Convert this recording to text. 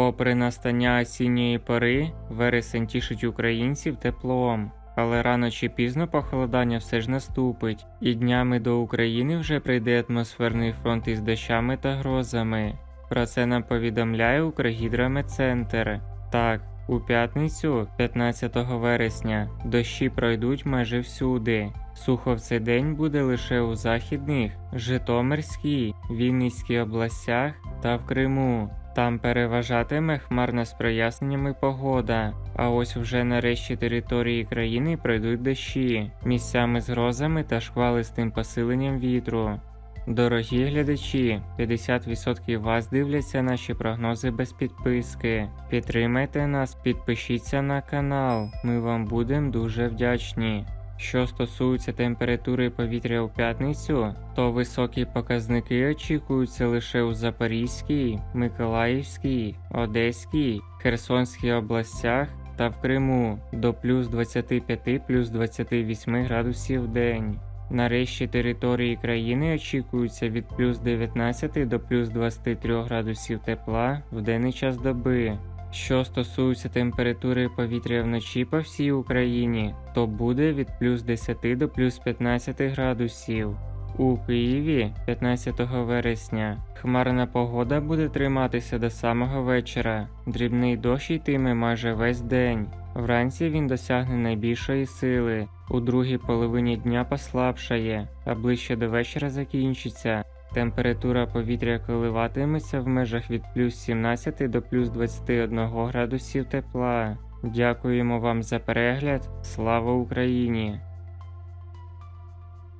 Попри настання осінньої пори, вересень тішить українців теплом. Але рано чи пізно похолодання все ж наступить, і днями до України вже прийде атмосферний фронт із дощами та грозами. Про це нам повідомляє Укргідрометцентр. Так, у п'ятницю, 15 вересня, дощі пройдуть майже всюди. Сухо в цей день буде лише у західних, Житомирській, Вінницькій областях та в Криму. Там переважатиме хмарна з проясненнями погода. А ось вже на решті території країни пройдуть дощі, місцями з грозами та шквалистим посиленням вітру. Дорогі глядачі, 50% вас дивляться наші прогнози без підписки. Підтримайте нас, підпишіться на канал. Ми вам будемо дуже вдячні. Що стосується температури повітря у п'ятницю, то високі показники очікуються лише у Запорізькій, Миколаївській, Одеській, Херсонській областях та в Криму до плюс 25 плюс 28 градусів в день. Нарешті території країни очікується від плюс 19 до плюс 23 градусів тепла в денний час доби. Що стосується температури повітря вночі по всій Україні, то буде від плюс 10 до плюс 15 градусів. У Києві 15 вересня хмарна погода буде триматися до самого вечора. Дрібний дощ йтиме майже весь день. Вранці він досягне найбільшої сили, у другій половині дня послабшає, а ближче до вечора закінчиться. Температура повітря коливатиметься в межах від плюс 17 до плюс 21 градусів тепла. Дякуємо вам за перегляд. Слава Україні!